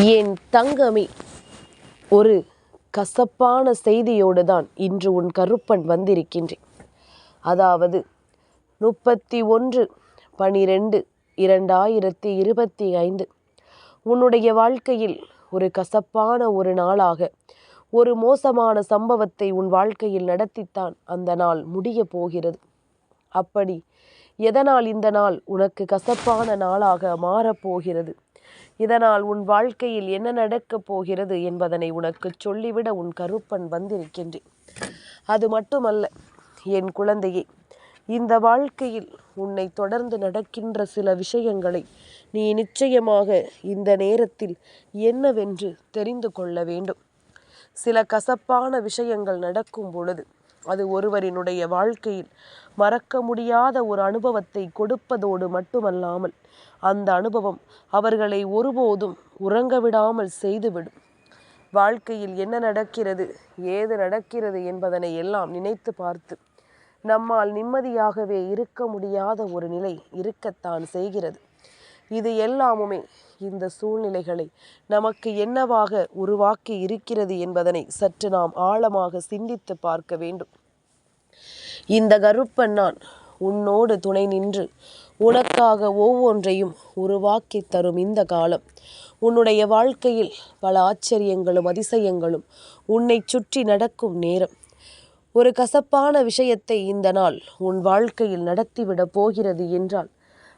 என் தங்கமே. ஒரு கசப்பான செய்தியோடு தான் இன்று உன் கருப்பன் வந்திருக்கின்றேன். அதாவது முப்பத்தி ஒன்று பனிரெண்டு இரண்டாயிரத்தி இருபத்தி ஐந்து உன்னுடைய வாழ்க்கையில் ஒரு கசப்பான ஒரு நாளாக ஒரு மோசமான சம்பவத்தை உன் வாழ்க்கையில் நடத்தித்தான் அந்த நாள் முடிய போகிறது. அப்படி எதனால் இந்த நாள் உனக்கு கசப்பான நாளாக மாறப்போகிறது இதனால் உன் வாழ்க்கையில் என்ன நடக்கப் போகிறது என்பதனை உனக்கு சொல்லிவிட உன் கருப்பன் வந்திருக்கின்றேன். அது மட்டுமல்ல என் குழந்தையே இந்த வாழ்க்கையில் உன்னை தொடர்ந்து நடக்கின்ற சில விஷயங்களை நீ நிச்சயமாக இந்த நேரத்தில் என்னவென்று தெரிந்து கொள்ள வேண்டும். சில கசப்பான விஷயங்கள் நடக்கும் பொழுது அது ஒருவரினுடைய வாழ்க்கையில் மறக்க முடியாத ஒரு அனுபவத்தை கொடுப்பதோடு மட்டுமல்லாமல் அந்த அனுபவம் அவர்களை ஒருபோதும் உறங்க விடாமல் செய்துவிடும். வாழ்க்கையில் என்ன நடக்கிறது ஏது நடக்கிறது என்பதனை எல்லாம் நினைத்து பார்த்து நம்மால் நிம்மதியாகவே இருக்க முடியாத ஒரு நிலை இருக்கத்தான் செய்கிறது. இது எல்லாமுமே இந்த சூழ்நிலைகளை நமக்கு என்னவாக உருவாக்கி இருக்கிறது என்பதனை சற்று நாம் ஆழமாக சிந்தித்து பார்க்க வேண்டும். இந்த கருப்பன் நான் உன்னோடு துணை நின்று உனக்காக ஒவ்வொன்றையும் உருவாக்கி தரும் இந்த காலம். உன்னுடைய வாழ்க்கையில் பல ஆச்சரியங்களும் அதிசயங்களும் உன்னை சுற்றி நடக்கும் நேரம். ஒரு கசப்பான விஷயத்தை இந்த நாள் உன் வாழ்க்கையில் நடத்திவிடப் போகிறது என்றால்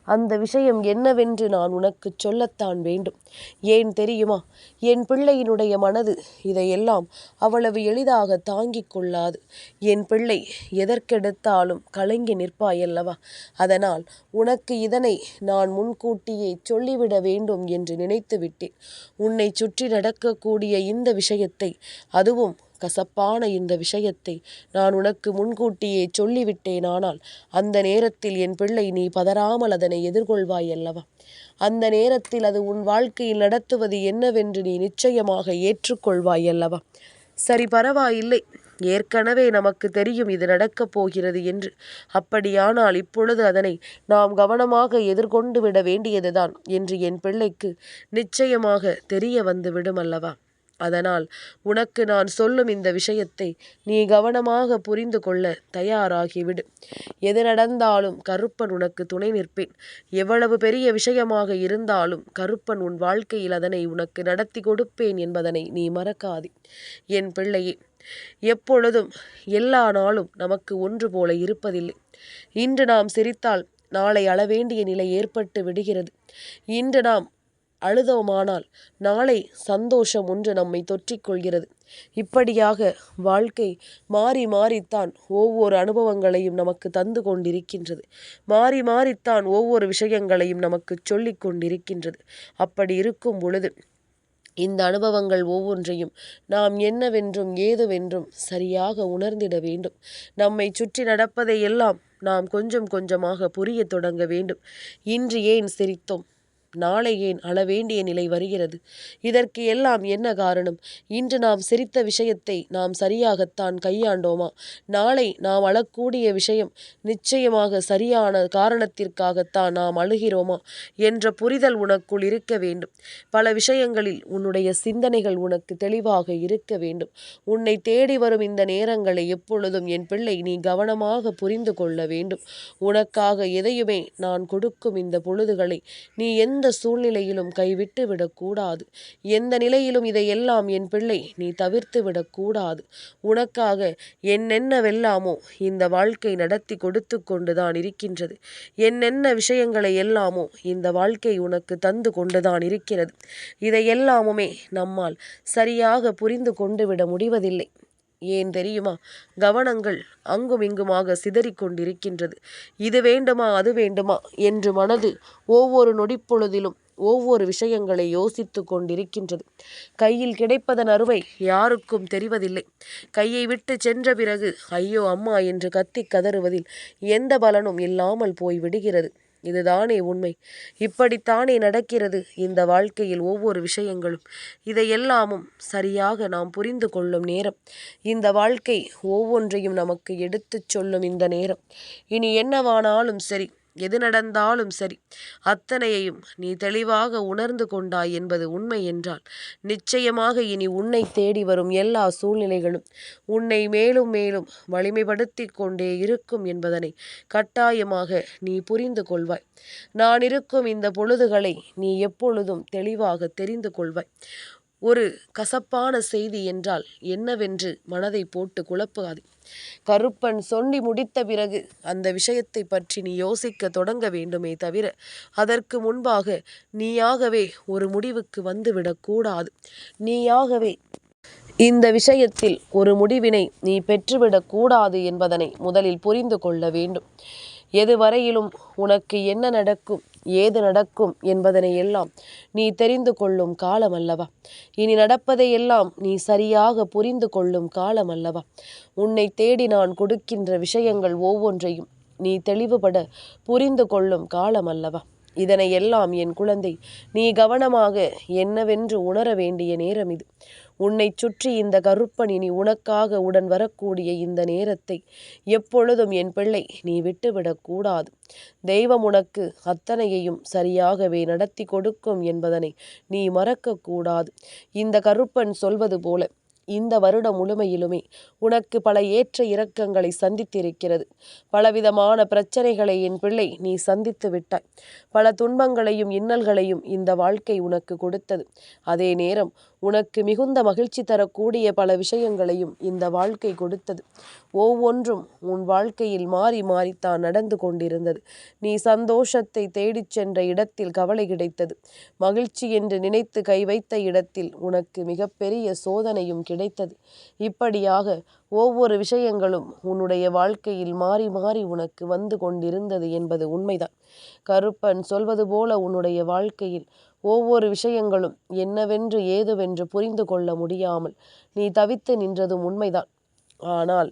அந்த விஷயம் என்னவென்று நான் உனக்கு சொல்லத்தான் வேண்டும். ஏன் தெரியுமா? என் பிள்ளையினுடைய மனது இதையெல்லாம் அவ்வளவு எளிதாக தாங்கிக் கொள்ளாது. என் பிள்ளை எதற்கெடுத்தாலும் கலங்கி நிற்பாயல்லவா? அதனால் உனக்கு இதனை நான் முன்கூட்டியே சொல்லிவிட வேண்டும் என்று நினைத்து விட்டேன் உன்னை சுற்றி நடக்கக்கூடிய இந்த விஷயத்தை அதுவும் கசப்பான இந்த விஷயத்தை நான் உனக்கு முன்கூட்டியே சொல்லிவிட்டேன் ஆனால் அந்த நேரத்தில் என் பிள்ளை நீ பதறாமல் அதனை எதிர்கொள்வாய் அல்லவா? அந்த நேரத்தில் அது உன் வாழ்க்கையில் நடத்துவது என்னவென்று நீ நிச்சயமாக ஏற்றுக்கொள்வாய் அல்லவா? சரி பரவாயில்லை. ஏற்கனவே நமக்கு தெரியும் இது நடக்கப் போகிறது என்று. அப்படியானால் இப்பொழுது அதனை நாம் கவனமாக எதிர்கொண்டு விட வேண்டியதுதான் என்று என் பிள்ளைக்கு நிச்சயமாக தெரிய வந்து விடும் அல்லவா? அதனால் உனக்கு நான் சொல்லும் இந்த விஷயத்தை நீ கவனமாக புரிந்து கொள்ள தயாராகிவிடு. எது நடந்தாலும் கருப்பன் உனக்கு துணை நிற்பேன். எவ்வளவு பெரிய விஷயமாக இருந்தாலும் கருப்பன் உன் வாழ்க்கையில் அதனை உனக்கு நடத்தி கொடுப்பேன் என்பதனை நீ மறக்காதே. என் பிள்ளையே எப்பொழுதும் எல்லா நாளும் நமக்கு ஒன்று போல இருப்பதில்லை. இன்று நாம் சிரித்தால் நாளை அளவேண்டிய நிலை ஏற்பட்டு விடுகிறது. இன்று நாம் அழுதோமானால் நாளை சந்தோஷம் ஒன்று நம்மை தொற்றிக்கொள்கிறது. இப்படியாக வாழ்க்கை மாறி மாறித்தான் ஒவ்வொரு அனுபவங்களையும் நமக்கு தந்து கொண்டிருக்கின்றது. மாறி மாறித்தான் ஒவ்வொரு விஷயங்களையும் நமக்கு சொல்லிக் கொண்டிருக்கின்றது. அப்படி இருக்கும் பொழுது இந்த அனுபவங்கள் ஒவ்வொன்றையும் நாம் என்னவென்றும் ஏதுவென்றும் சரியாக உணர்ந்திட வேண்டும். நம்மை சுற்றி நடப்பதை எல்லாம் நாம் கொஞ்சம் கொஞ்சமாக புரிய தொடங்க வேண்டும். இன்று ஏன் சிரித்தோம்? நாளை ஏன் அழவேண்டிய நிலை வருகிறது. இதற்கு எல்லாம் என்ன காரணம்? இன்று நாம் சிரித்த விஷயத்தை நாம் சரியாகத்தான் கையாண்டோமா? நாளை நாம் அழக்கூடிய விஷயம் நிச்சயமாக சரியான காரணத்திற்காகத்தான் நாம் அழுகிறோமா? என்ற புரிதல் உனக்குள் இருக்க வேண்டும். பல விஷயங்களில் உன்னுடைய சிந்தனைகள் உனக்கு தெளிவாக இருக்க வேண்டும். உன்னை தேடி வரும் இந்த நேரங்களை எப்பொழுதும் என் பிள்ளை நீ கவனமாக புரிந்து கொள்ள வேண்டும். உனக்காக எதையுமே நான் கொடுக்கும் இந்த பொழுதுகளை நீ எந்த எந்த சூழ்நிலையிலும் கைவிட்டு விடக்கூடாது. எந்த நிலையிலும் இதையெல்லாம் என் பிள்ளை நீ தவிர்த்து விடக்கூடாது. உனக்காக என்னென்னவெல்லாமோ இந்த வாழ்க்கை நடத்தி கொடுத்து கொண்டுதான் இருக்கின்றது. என்னென்ன விஷயங்களை எல்லாமோ இந்த வாழ்க்கை உனக்கு தந்து கொண்டுதான் இருக்கிறது. இதையெல்லாமுமே நம்மால் சரியாக புரிந்து கொண்டு விட முடிவதில்லை. ஏன் தெரியுமா? கவனங்கள் அங்கும் இங்குமாக சிதறிக்கொண்டிருக்கின்றது. இது வேண்டுமா அது வேண்டுமா? என்று மனது ஒவ்வொரு நொடிப்பொழுதிலும் ஒவ்வொரு விஷயங்களை யோசித்து கொண்டிருக்கின்றது. கையில் கிடைப்பதன் அருமை யாருக்கும் தெரிவதில்லை. கையை விட்டு சென்ற பிறகு ஐயோ அம்மா என்று கத்தி கதறுவதில் எந்த பலனும் இல்லாமல் போய் விடுகிறது இதுதானே உண்மை. இப்படித்தானே நடக்கிறது இந்த வாழ்க்கையில் ஒவ்வொரு விஷயங்களும். இதையெல்லாமும் சரியாக நாம் புரிந்து கொள்ளும் நேரம். இந்த வாழ்க்கை ஒவ்வொன்றையும் நமக்கு எடுத்துச் சொல்லும் இந்த நேரம். இனி என்னவானாலும் சரி எது நடந்தாலும் சரி. அத்தனையையும் நீ தெளிவாக உணர்ந்து கொண்டாய் என்பது உண்மை என்றால் நிச்சயமாக இனி உன்னை தேடி வரும் எல்லா சூழ்நிலைகளும் உன்னை மேலும் மேலும் வலிமைப்படுத்தி கொண்டே இருக்கும் என்பதனை கட்டாயமாக நீ புரிந்து கொள்வாய். நான் இருக்கும் இந்த பொழுதுகளை நீ எப்பொழுதும் தெளிவாக தெரிந்து கொள்வாய். ஒரு கசப்பான செய்தி என்றால் என்னவென்று மனதை போட்டு குழப்பாது. கருப்பன் சொல்லி முடித்த பிறகு அந்த விஷயத்தை பற்றி நீ யோசிக்க தொடங்க வேண்டுமே தவிர அதற்கு முன்பாக நீயாகவே ஒரு முடிவுக்கு வந்துவிடக்கூடாது நீயாகவே இந்த விஷயத்தில் ஒரு முடிவினை நீ பெற்றுவிடக்கூடாது என்பதனை முதலில் புரிந்து கொள்ள வேண்டும். எதுவரையிலும் உனக்கு என்ன நடக்கும்? ஏது நடக்கும் என்பதனை எல்லாம் நீ தெரிந்து கொள்ளும் காலம் அல்லவா இனி நடப்பதை எல்லாம் நீ சரியாக புரிந்து கொள்ளும் காலம் அல்லவா உன்னை தேடி நான் கொடுக்கின்ற விஷயங்கள் ஒவ்வொன்றையும் நீ தெளிவுபட புரிந்து கொள்ளும் காலம் அல்லவா இதனை எல்லாம் என் குழந்தை நீ கவனமாக என்னவென்று உணர வேண்டிய நேரம் இது உன்னை சுற்றி இந்த கருப்பன் இனி உனக்காக உடன் வரக்கூடிய இந்த நேரத்தை எப்பொழுதும் என் பிள்ளை நீ விட்டுவிடக்கூடாது தெய்வம் உனக்கு அத்தனையையும் சரியாகவே நடத்தி கொடுக்கும் என்பதனை நீ மறக்கக்கூடாது இந்த கருப்பன் சொல்வது போல இந்த வருடம் முழுமையிலுமே உனக்கு பல ஏற்ற இறக்கங்களை சந்தித்திருக்கிறது. பலவிதமான பிரச்சனைகளை என் பிள்ளை நீ சந்தித்து விட்டாய். பல துன்பங்களையும் இன்னல்களையும் இந்த வாழ்க்கை உனக்கு கொடுத்தது. அதே நேரம் உனக்கு மிகுந்த மகிழ்ச்சி தரக்கூடிய பல விஷயங்களையும் இந்த வாழ்க்கை கொடுத்தது. ஒவ்வொன்றும் உன் வாழ்க்கையில் மாறி மாறித்தான் நடந்து கொண்டிருந்தது. நீ சந்தோஷத்தை தேடிச் சென்ற இடத்தில் கவலை கிடைத்தது. மகிழ்ச்சி என்று நினைத்து கை வைத்த இடத்தில் உனக்கு மிகப்பெரிய சோதனையும் கிடைத்தது. இப்படியாக ஒவ்வொரு விஷயங்களும் உன்னுடைய வாழ்க்கையில் மாறி மாறி உனக்கு வந்து கொண்டிருந்தது என்பது உண்மைதான். கருப்பன் சொல்வது போல உன்னுடைய வாழ்க்கையில் ஒவ்வொரு விஷயங்களும் என்னவென்று ஏதுவென்று புரிந்து கொள்ள முடியாமல் நீ தவித்து நின்றதும் உண்மைதான். ஆனால்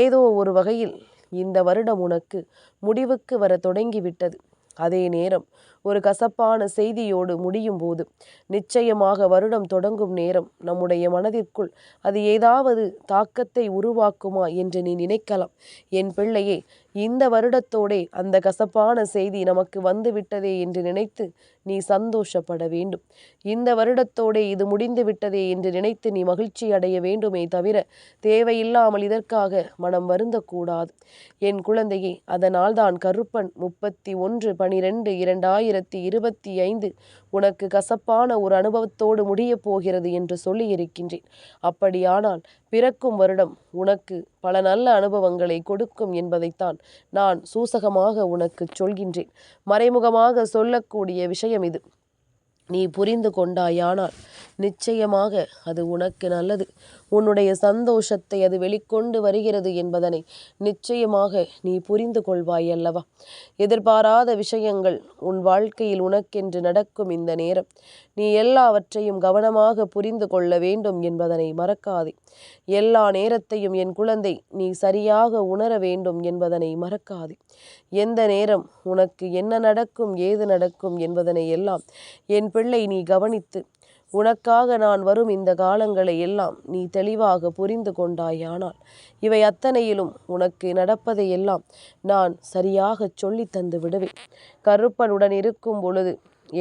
ஏதோ ஒரு வகையில் இந்த வருடம் உனக்கு முடிவுக்கு வர தொடங்கிவிட்டது. அதே நேரம் ஒரு கசப்பான செய்தியோடு முடியும் போது நிச்சயமாக வருடம் தொடங்கும் நேரம் நம்முடைய மனதிற்குள் அது ஏதாவது தாக்கத்தை உருவாக்குமா என்று நீ நினைக்கலாம். என் பிள்ளையே இந்த வருடத்தோடே அந்த கசப்பான செய்தி நமக்கு வந்து விட்டதே என்று நினைத்து நீ சந்தோஷப்பட வேண்டும். இந்த வருடத்தோடே இது முடிந்து விட்டதே என்று நினைத்து நீ மகிழ்ச்சி அடைய வேண்டுமே தவிர தேவையில்லாமல் இதற்காக மனம் வருந்தக்கூடாது. என் குழந்தையே அதனால்தான் கருப்பன் முப்பத்தி ஒன்று பனிரெண்டு இரண்டாயிரத்தி இருபத்தி ஐந்து உனக்கு கசப்பான ஒரு அனுபவத்தோடு முடியப் போகிறது என்று சொல்லியிருக்கின்றேன். அப்படியானால் பிறக்கும் வருடம் உனக்கு பல நல்ல அனுபவங்களை கொடுக்கும் என்பதைத்தான் நான் சூசகமாக உனக்கு சொல்கின்றேன். மறைமுகமாக சொல்லக்கூடிய விஷயம் இது. நீ புரிந்து கொண்டாயானால் நிச்சயமாக அது உனக்கு நல்லது. உன்னுடைய சந்தோஷத்தை அது வெளிக்கொண்டு வருகிறது என்பதனை நிச்சயமாக நீ புரிந்து கொள்வாய் அல்லவா? எதிர்பாராத விஷயங்கள் உன் வாழ்க்கையில் உனக்கென்று நடக்கும் இந்த நேரம். நீ எல்லாவற்றையும் கவனமாக புரிந்து கொள்ள வேண்டும் என்பதனை மறக்காதே. எல்லா நேரத்தையும் என் குழந்தை நீ சரியாக உணர வேண்டும் என்பதனை மறக்காதே. எந்த நேரம் உனக்கு என்ன நடக்கும் ஏது நடக்கும் என்பதனை எல்லாம் என் பிள்ளை நீ கவனித்து உனக்காக நான் வரும் இந்த காலங்களை எல்லாம் நீ தெளிவாக புரிந்து கொண்டாயானால் இவை அத்தனையிலும் உனக்கு நடப்பதையெல்லாம் நான் சரியாக சொல்லி தந்து விடுவேன். கருப்பனுடன் இருக்கும் பொழுது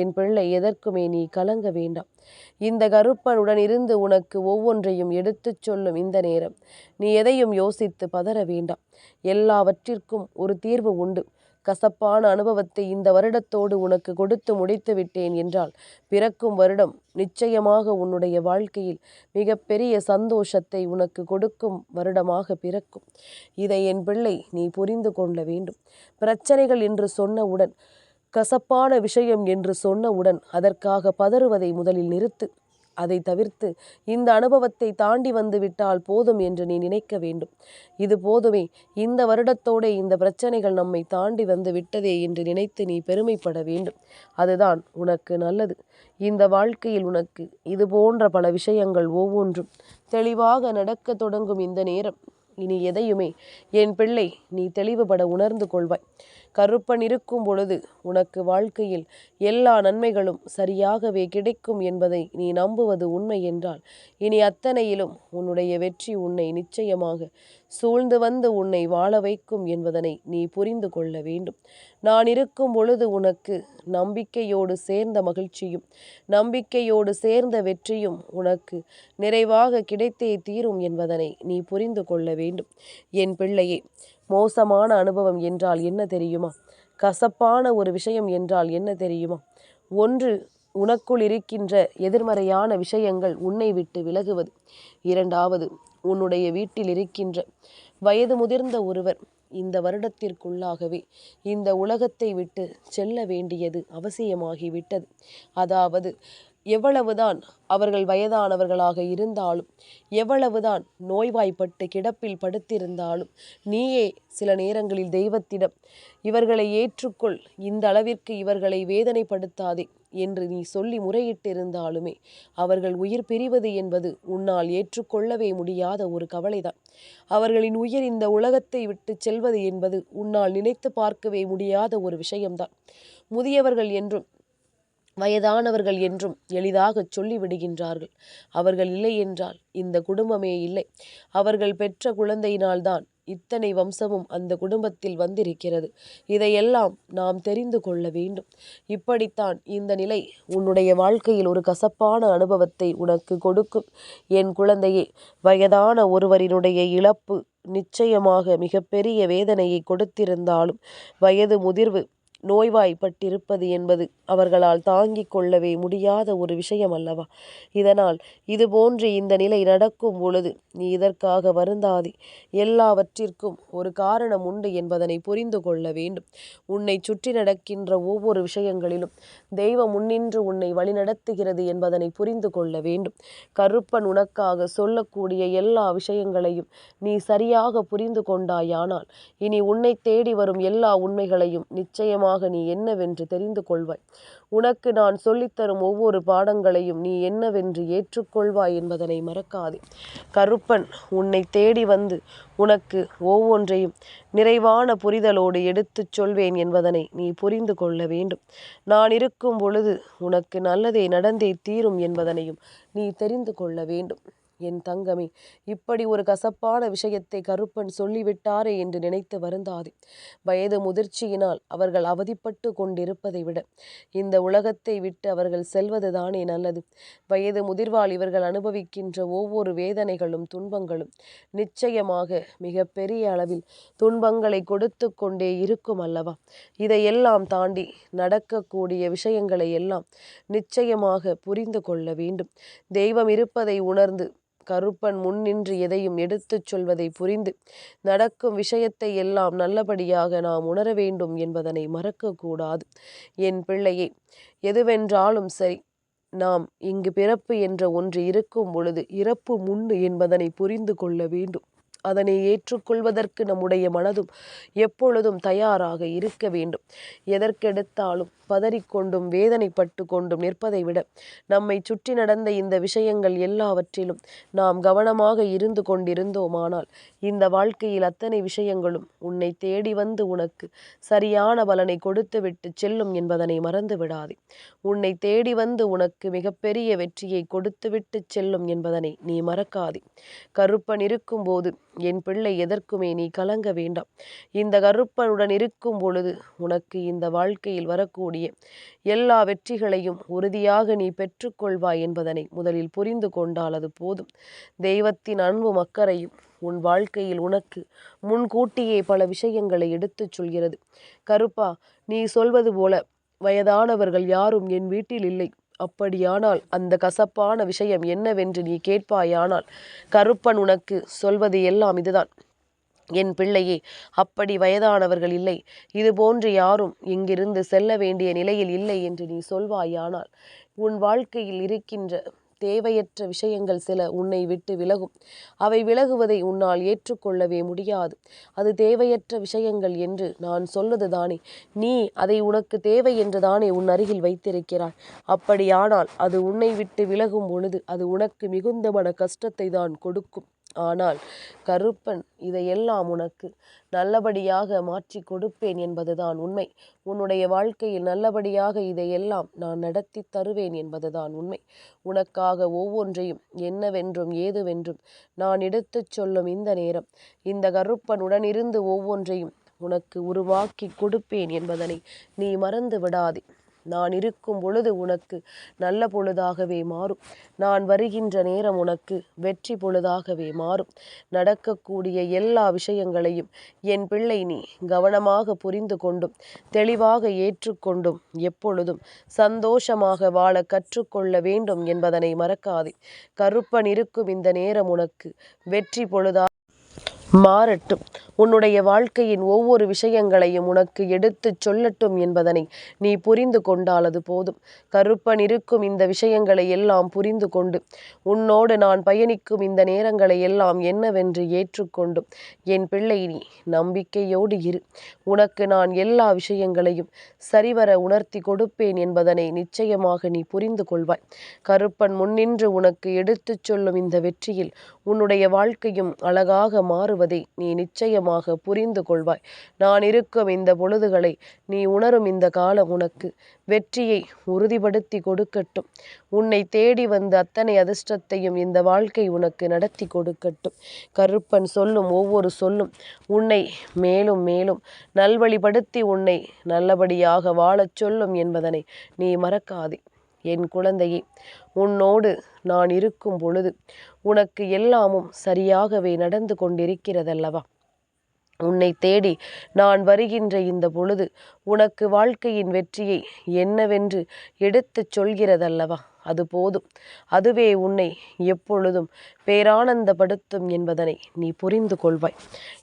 என் பிள்ளை எதற்குமே நீ கலங்க வேண்டாம். இந்த கருப்பனுடன் இருந்து உனக்கு ஒவ்வொன்றையும் எடுத்துச் சொல்லும் இந்த நேரம் நீ எதையும் யோசித்து பதற வேண்டாம். எல்லாவற்றிற்கும் ஒரு தீர்வு உண்டு. கசப்பான அனுபவத்தை இந்த வருடத்தோடு உனக்கு கொடுத்து முடித்து விட்டேன் என்றால் பிறக்கும் வருடம் நிச்சயமாக உன்னுடைய வாழ்க்கையில் மிகப்பெரிய சந்தோஷத்தை உனக்கு கொடுக்கும் வருடமாக பிறக்கும். இதை என் பிள்ளை நீ புரிந்து கொள்ள வேண்டும். பிரச்சனைகள் என்று சொன்னவுடன் கசப்பான விஷயம் என்று சொன்னவுடன் அதற்காக பதறுவதை முதலில் நிறுத்து. அதை தவிர்த்து இந்த அனுபவத்தை தாண்டி வந்து விட்டால் போதும் என்று நீ நினைக்க வேண்டும். இது போதுமே இந்த வருடத்தோட இந்த பிரச்சனைகள் நம்மை தாண்டி வந்து விட்டதே என்று நினைத்து நீ பெருமைப்பட வேண்டும். அதுதான் உனக்கு நல்லது. இந்த வாழ்க்கையில் உனக்கு இது போன்ற பல விஷயங்கள் ஒவ்வொன்றும் தெளிவாக நடக்க தொடங்கும் இந்த நேரம். இனி எதையுமே என் பிள்ளை நீ தெளிவுபட உணர்ந்து கொள்வாய். கருப்பன் இருக்கும் பொழுது உனக்கு வாழ்க்கையில் எல்லா நன்மைகளும் சரியாகவே கிடைக்கும் என்பதை நீ நம்புவது உண்மை என்றால் இனி அத்தனையிலும் உன்னுடைய வெற்றி உன்னை நிச்சயமாக சூழ்ந்து வந்து உன்னை வாழ வைக்கும் என்பதனை நீ புரிந்து கொள்ள வேண்டும். நான் இருக்கும் பொழுது உனக்கு நம்பிக்கையோடு சேர்ந்த மகிழ்ச்சியும் நம்பிக்கையோடு சேர்ந்த வெற்றியும் உனக்கு நிறைவாக கிடைத்தே தீரும் என்பதனை நீ புரிந்து கொள்ள வேண்டும். என் பிள்ளையே மோசமான அனுபவம் என்றால் என்ன தெரியுமா? கசப்பான ஒரு விஷயம் என்றால் என்ன தெரியுமா? ஒன்று உனக்குள் இருக்கின்ற எதிர்மறையான விஷயங்கள் உன்னை விட்டு விலகுவது. இரண்டாவது உன்னுடைய வீட்டில் இருக்கின்ற வயது முதிர்ந்த ஒருவர் இந்த வருடத்திற்குள்ளாகவே இந்த உலகத்தை விட்டு செல்ல வேண்டியது அவசியமாகிவிட்டது. அதாவது எவ்வளவுதான் அவர்கள் வயதானவர்களாக இருந்தாலும் எவ்வளவுதான் நோய்வாய்ப்பட்டு கிடப்பில் படுத்திருந்தாலும் நீயே சில நேரங்களில் தெய்வத்திடம் இவர்களை ஏற்றுக்கொள் இந்த அளவிற்கு இவர்களை வேதனைப்படுத்தாதே என்று நீ சொல்லி முறையிட்டிருந்தாலுமே அவர்கள் உயிர் பிரிவது என்பது உன்னால் ஏற்றுக்கொள்ளவே முடியாத ஒரு கவலைதான். அவர்களின் உயிர் இந்த உலகத்தை விட்டு செல்வது என்பது உன்னால் நினைத்து பார்க்கவே முடியாத ஒரு விஷயம்தான். முதியவர்கள் என்றும் வயதானவர்கள் என்றும் எளிதாக சொல்லிவிடுகின்றார்கள். அவர்கள் இல்லை என்றால் இந்த குடும்பமே இல்லை. அவர்கள் பெற்ற குழந்தையினால்தான் இத்தனை வம்சமும் அந்த குடும்பத்தில் வந்திருக்கிறது. இதையெல்லாம் நாம் தெரிந்து கொள்ள வேண்டும். இப்படித்தான் இந்த நிலை உன்னுடைய வாழ்க்கையில் ஒரு கசப்பான அனுபவத்தை உனக்கு கொடுக்கும். என் குழந்தையே வயதான ஒருவரினுடைய இழப்பு நிச்சயமாக மிகப்பெரிய வேதனையை கொடுத்திருந்தாலும் வயது முதிர்வு நோய்வாய்ப்பட்டிருப்பது என்பது அவர்களால் தாங்கிக் கொள்ளவே முடியாத ஒரு விஷயம் அல்லவா இதனால் இதுபோன்று இந்த நிலை நடக்கும் பொழுது நீ இதற்காக வருந்தாதே. எல்லாவற்றிற்கும் ஒரு காரணம் உண்டு என்பதனை புரிந்து கொள்ள வேண்டும். உன்னை சுற்றி நடக்கின்ற ஒவ்வொரு விஷயங்களிலும் தெய்வம் முன்னின்று உன்னை வழிநடத்துகிறது என்பதனை புரிந்து கொள்ள வேண்டும். கருப்பன் உனக்காக சொல்லக்கூடிய எல்லா விஷயங்களையும் நீ சரியாக புரிந்து கொண்டாயானால் இனி உன்னை தேடி வரும் எல்லா உண்மைகளையும் நிச்சயமாக நிச்சயமாக நீ என்னவென்று தெரிந்து கொள்வாய். உனக்கு நான் சொல்லித்தரும் ஒவ்வொரு பாடங்களையும் நீ என்னவென்று ஏற்றுக்கொள்வாய் என்பதனை மறக்காதே. கருப்பன் உன்னை தேடி வந்து உனக்கு ஒவ்வொன்றையும் நிறைவான புரிதலோடு எடுத்துச் சொல்வேன் என்பதனை நீ புரிந்து கொள்ள வேண்டும். நான் இருக்கும் பொழுது உனக்கு நல்லதே நடந்தே தீரும் என்பதனையும் நீ தெரிந்து கொள்ள வேண்டும். என் தங்கமே இப்படி ஒரு கசப்பான விஷயத்தை கருப்பன் சொல்லிவிட்டாரே என்று நினைத்து வருந்தாதே. வயது முதிர்ச்சியினால் அவர்கள் அவதிப்பட்டு கொண்டிருப்பதை விட இந்த உலகத்தை விட்டு அவர்கள் செல்வதுதானே நல்லது. வயது முதிர்வால் இவர்கள் அனுபவிக்கின்ற ஒவ்வொரு வேதனைகளும் துன்பங்களும் நிச்சயமாக மிக பெரிய அளவில் துன்பங்களை கொடுத்து கொண்டே இருக்கும் அல்லவா? இதையெல்லாம் தாண்டி நடக்கக்கூடிய விஷயங்களை எல்லாம் நிச்சயமாக புரிந்து கொள்ள வேண்டும். தெய்வம் இருப்பதை உணர்ந்து கருப்பன் முன்னின்று எதையும் எடுத்துச் சொல்வதை புரிந்து நடக்கும் விஷயத்தை எல்லாம் நல்லபடியாக நாம் உணர வேண்டும் என்பதனை மறக்கக்கூடாது. என் பிள்ளையே எதுவென்றாலும் சரி நாம் இங்கு பிறப்பு என்ற ஒன்று இருக்கும் பொழுது இறப்பு முன்னு என்பதனை புரிந்து கொள்ள வேண்டும். அதனை ஏற்றுக்கொள்வதற்கு நம்முடைய மனதும் எப்பொழுதும் தயாராக இருக்க வேண்டும். எதற்கெடுத்தாலும் பதறிக்கொண்டும் வேதனைப்பட்டு கொண்டும் நிற்பதை விட நம்மை சுற்றி நடந்த இந்த விஷயங்கள் எல்லாவற்றிலும் நாம் கவனமாக இருந்து கொண்டிருந்தோமானால் இந்த வாழ்க்கையில் அத்தனை விஷயங்களும் உன்னை தேடி வந்து உனக்கு சரியான பலனை கொடுத்துவிட்டு செல்லும் என்பதனை மறந்து விடாதே உன்னை தேடி வந்து உனக்கு மிகப்பெரிய வெற்றியை கொடுத்துவிட்டு செல்லும் என்பதனை நீ மறக்காதே. கருப்பன் இருக்கும்போது என் பிள்ளை எதற்குமே நீ கலங்க வேண்டாம். இந்த கருப்பனுடன் இருக்கும் பொழுது உனக்கு இந்த வாழ்க்கையில் வரக்கூடிய எல்லா வெற்றிகளையும் உறுதியாக நீ பெற்றுக்கொள்வாய் என்பதனை முதலில் புரிந்து கொண்டால் அது போதும். தெய்வத்தின் அன்பு மக்கரையும் உன் வாழ்க்கையில் உனக்கு முன்கூட்டியே பல விஷயங்களை எடுத்துச் சொல்கிறது. கருப்பா நீ சொல்வது போல வயதானவர்கள் யாரும் என் வீட்டில் இல்லை. அப்படியானால் அந்த கசப்பான விஷயம் என்னவென்று நீ கேட்பாயானால் கருப்பன் உனக்கு சொல்வது எல்லாம் இதுதான். என் பிள்ளையே அப்படி வயதானவர்கள் இல்லை. இது போன்று யாரும் இங்கிருந்து செல்ல வேண்டிய நிலையில் இல்லை என்று நீ சொல்வாயானால் உன் வாழ்க்கையில் இருக்கின்ற தேவையற்ற விஷயங்கள் சில உன்னை விட்டு விலகும். அவை விலகுவதை உன்னால் ஏற்றுக்கொள்ளவே முடியாது. அது தேவையற்ற விஷயங்கள் என்று நான் சொல்வது தானே. நீ அதை உனக்கு தேவை என்று தானே உன் அருகில் வைத்திருக்கிறாய். அப்படியானால் அது உன்னை விட்டு விலகும் பொழுது அது உனக்கு மிகுந்த மன கஷ்டத்தை தான் கொடுக்கும். ஆனால் கருப்பன் இதையெல்லாம் உனக்கு நல்லபடியாக மாற்றி கொடுப்பேன் என்பதுதான் உண்மை. உன்னுடைய வாழ்க்கையில் நல்லபடியாக இதையெல்லாம் நான் நடத்தி தருவேன் என்பதுதான் உண்மை. உனக்காக ஒவ்வொன்றையும் என்னவென்றும் ஏதுவென்றும் நான் எடுத்துச் சொல்லும் இந்த நேரம். இந்த கருப்பன் உடனிருந்து ஒவ்வொன்றையும் உனக்கு உருவாக்கி கொடுப்பேன் என்பதனை நீ மறந்து விடாதே நான் இருக்கும் பொழுது உனக்கு நல்ல பொழுதாகவே மாறும். நான் வருகின்ற நேரம் உனக்கு வெற்றி பொழுதாகவே மாறும். நடக்கக்கூடிய எல்லா விஷயங்களையும் என் பிள்ளை நீ கவனமாக புரிந்து கொண்டும் தெளிவாக ஏற்றுக்கொண்டும் எப்பொழுதும் சந்தோஷமாக வாழ கற்றுக்கொள்ள வேண்டும் என்பதனை மறக்காதே. கருப்பன் இருக்கும் இந்த நேரம் உனக்கு வெற்றி பொழுதாக மாறட்டும். உன்னுடைய வாழ்க்கையின் ஒவ்வொரு விஷயங்களையும் உனக்கு எடுத்துச் சொல்லட்டும் என்பதனை நீ புரிந்து கொண்டால் அது போதும். கருப்பன் இருக்கும் இந்த விஷயங்களை எல்லாம் புரிந்து கொண்டு உன்னோடு நான் பயணிக்கும் இந்த நேரங்களை எல்லாம் என்னவென்று ஏற்றுக்கொண்டும் என் பிள்ளை நீ நம்பிக்கையோடு இரு. உனக்கு நான் எல்லா விஷயங்களையும் சரிவர உணர்த்தி கொடுப்பேன் என்பதனை நிச்சயமாக நீ புரிந்து கொள்வாய். கருப்பன் முன்னின்று உனக்கு எடுத்துச் சொல்லும் இந்த வெற்றியில் உன்னுடைய வாழ்க்கையும் அழகாக மாறும். மாறுவதை நீ நிச்சயமாக புரிந்து கொள்வாய். நான் இருக்கும் இந்த பொழுதுகளை நீ உணரும் இந்த காலம் உனக்கு வெற்றியை உறுதிப்படுத்தி கொடுக்கட்டும். உன்னை தேடி வந்த அத்தனை அதிர்ஷ்டத்தையும் இந்த வாழ்க்கை உனக்கு நடத்தி கொடுக்கட்டும். கருப்பன் சொல்லும் ஒவ்வொரு சொல்லும் உன்னை மேலும் மேலும் நல்வழிப்படுத்தி உன்னை நல்லபடியாக வாழச் சொல்லும் என்பதனை நீ மறக்காதே. என் குழந்தையே உன்னோடு நான் இருக்கும் பொழுது உனக்கு எல்லாமும் சரியாகவே நடந்து கொண்டிருக்கிறதல்லவா? உன்னை தேடி நான் வருகின்ற இந்த பொழுது உனக்கு வாழ்க்கையின் வெற்றியை என்னவென்று எடுத்துச் சொல்கிறதல்லவா? அது போதும். அதுவே உன்னை எப்பொழுதும் பேரானந்தப்படுத்தும் என்பதனை நீ புரிந்து கொள்வாய்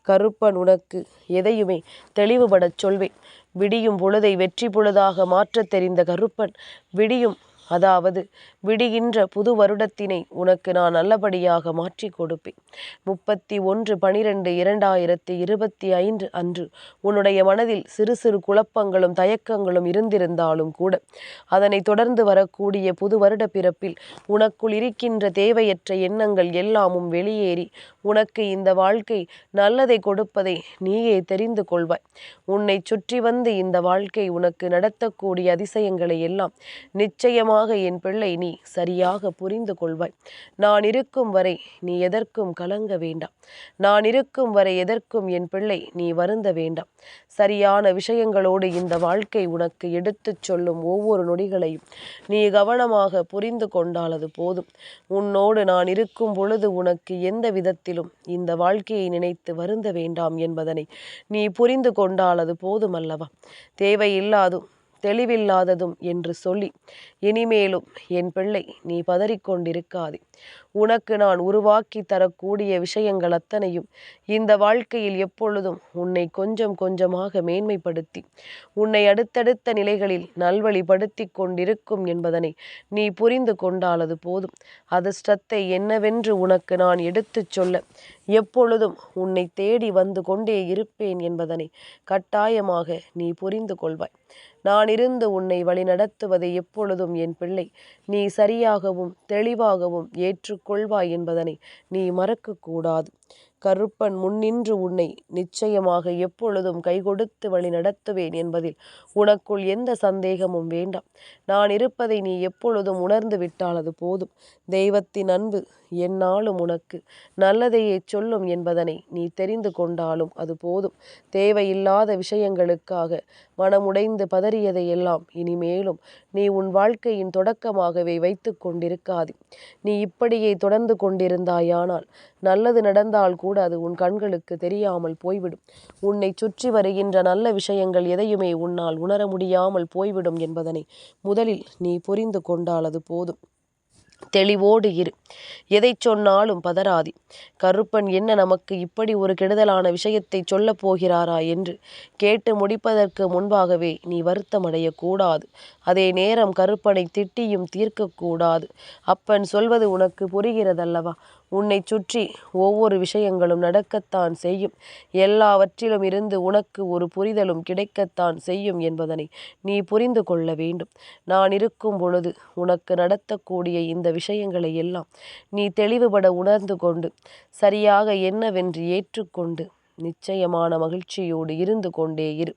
கருப்பன் உனக்கு எதையுமே தெளிவுபடச் சொல்வேன். விடியும் பொழுதை வெற்றி பொழுதாக மாற்றத் தெரிந்த கருப்பன் விடியும் அதாவது விடுகின்ற புது வருடத்தினை உனக்கு நான் நல்லபடியாக மாற்றி கொடுப்பேன். முப்பத்தி ஒன்று பனிரெண்டு இரண்டாயிரத்தி இருபத்தி ஐந்து அன்று உன்னுடைய மனதில் சிறு சிறு குழப்பங்களும் தயக்கங்களும் இருந்திருந்தாலும் கூட அதனை தொடர்ந்து வரக்கூடிய புது வருட பிறப்பில் உனக்குள் இருக்கின்ற தேவையற்ற எண்ணங்கள் எல்லாமும் வெளியேறி உனக்கு இந்த வாழ்க்கை நல்லதை கொடுப்பதை நீயே தெரிந்து கொள்வாய். உன்னை சுற்றி வந்து இந்த வாழ்க்கை உனக்கு நடத்தக்கூடிய அதிசயங்களை எல்லாம் நிச்சயமாக என் பிள்ளை நீ சரியாக புரிந்து கொள்வாய். நான் இருக்கும் வரை நீ எதற்கும் கலங்க வேண்டாம். நான் இருக்கும் வரை எதற்கும் என் பிள்ளை நீ வருந்த வேண்டாம். சரியான விஷயங்களோடு இந்த வாழ்க்கை உனக்கு எடுத்துச் சொல்லும் ஒவ்வொரு நொடிகளையும் நீ கவனமாக புரிந்து கொண்டால் அது போதும். உன்னோடு நான் இருக்கும் பொழுது உனக்கு எந்த விதத்திலும் இந்த வாழ்க்கையை நினைத்து வருந்த வேண்டாம் என்பதனை நீ புரிந்து கொண்டால் அது போதும் அல்லவா தேவையில்லாதும் தெளிவில்லாததும் என்று சொல்லி இனிமேலும் என் பிள்ளை நீ பதறிக்கொண்டிருக்காதே. உனக்கு நான் உருவாக்கி தரக்கூடிய விஷயங்கள் அத்தனையும் இந்த வாழ்க்கையில் எப்பொழுதும் உன்னை கொஞ்சம் கொஞ்சமாக மேன்மைப்படுத்தி உன்னை அடுத்தடுத்த நிலைகளில் நல்வழிப்படுத்தி கொண்டிருக்கும் என்பதனை நீ புரிந்து கொண்டாலது போதும். அதிர்ஷ்டத்தை என்னவென்று உனக்கு நான் எடுத்துச் சொல்ல எப்பொழுதும் உன்னை தேடி வந்து கொண்டே இருப்பேன் என்பதனை கட்டாயமாக நீ புரிந்து கொள்வாய். நான் இருந்து உன்னை வழிநடத்துவதை எப்பொழுதும் என் பிள்ளை. நீ சரியாகவும் தெளிவாகவும் ஏற்றுக்கொள்வாய் என்பதனை நீ மறக்கக்கூடாது. கருப்பன் முன்னின்று உன்னை நிச்சயமாக எப்பொழுதும் கைகொடுத்து வழி நடத்துவேன் என்பதில் உனக்குள் எந்த சந்தேகமும் வேண்டாம். நான் இருப்பதை நீ எப்பொழுதும் உணர்ந்து விட்டால் அது போதும். தெய்வத்தின் அன்பு என்னாலும் உனக்கு நல்லதையே சொல்லும் என்பதனை நீ தெரிந்து கொண்டாலும் அது போதும். தேவையில்லாத விஷயங்களுக்காக மனமுடைந்து பதறியதையெல்லாம் இனிமேலும் நீ உன் வாழ்க்கையின் தொடக்கமாகவே வைத்து கொண்டிருக்காது. நீ இப்படியே தொடர்ந்து கொண்டிருந்தாயானால் நல்லது நடந்தால் கூட அது உன் கண்களுக்கு தெரியாமல் போய்விடும். உன்னை சுற்றி வருகின்ற நல்ல விஷயங்கள் எதையுமே உன்னால் உணர முடியாமல் போய்விடும் என்பதனை முதலில் நீ புரிந்து கொண்டால் அது போதும். தெளிவோடு இரு. எதை சொன்னாலும் பதறாதி. கருப்பன் என்ன நமக்கு இப்படி ஒரு கெடுதலான விஷயத்தை சொல்லப் போகிறாரா என்று கேட்டு முடிப்பதற்கு முன்பாகவே நீ வருத்தமடையக்கூடாது அதே நேரம் கருப்பனை திட்டியும் தீர்க்கக்கூடாது அப்பன் சொல்வது உனக்கு புரிகிறதல்லவா? உன்னை சுற்றி ஒவ்வொரு விஷயங்களும் நடக்கத்தான் செய்யும். எல்லாவற்றிலும் இருந்து உனக்கு ஒரு புரிதலும் கிடைக்கத்தான் செய்யும் என்பதனை நீ புரிந்து கொள்ள வேண்டும். நான் இருக்கும் பொழுது உனக்கு நடத்தக்கூடிய இந்த விஷயங்களை எல்லாம் நீ தெளிவுபட உணர்ந்து கொண்டு சரியாக என்னவென்று ஏற்றுக்கொண்டு நிச்சயமான மகிழ்ச்சியோடு இருந்து கொண்டே இரு.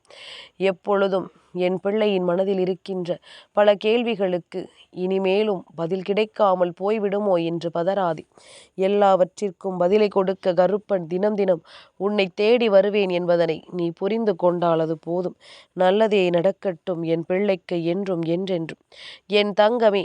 எப்பொழுதும் என் பிள்ளையின் மனதில் இருக்கின்ற பல கேள்விகளுக்கு இனிமேலும் பதில் கிடைக்காமல் போய்விடுமோ என்று பதறாதே. எல்லாவற்றிற்கும் பதிலை கொடுக்க கருப்பன் தினம் தினம் உன்னை தேடி வருவேன் என்பதனை நீ புரிந்து கொண்டால் அது போதும். நல்லதே நடக்கட்டும் என் பிள்ளைக்கு என்றும் என்றென்றும். என் தங்கமே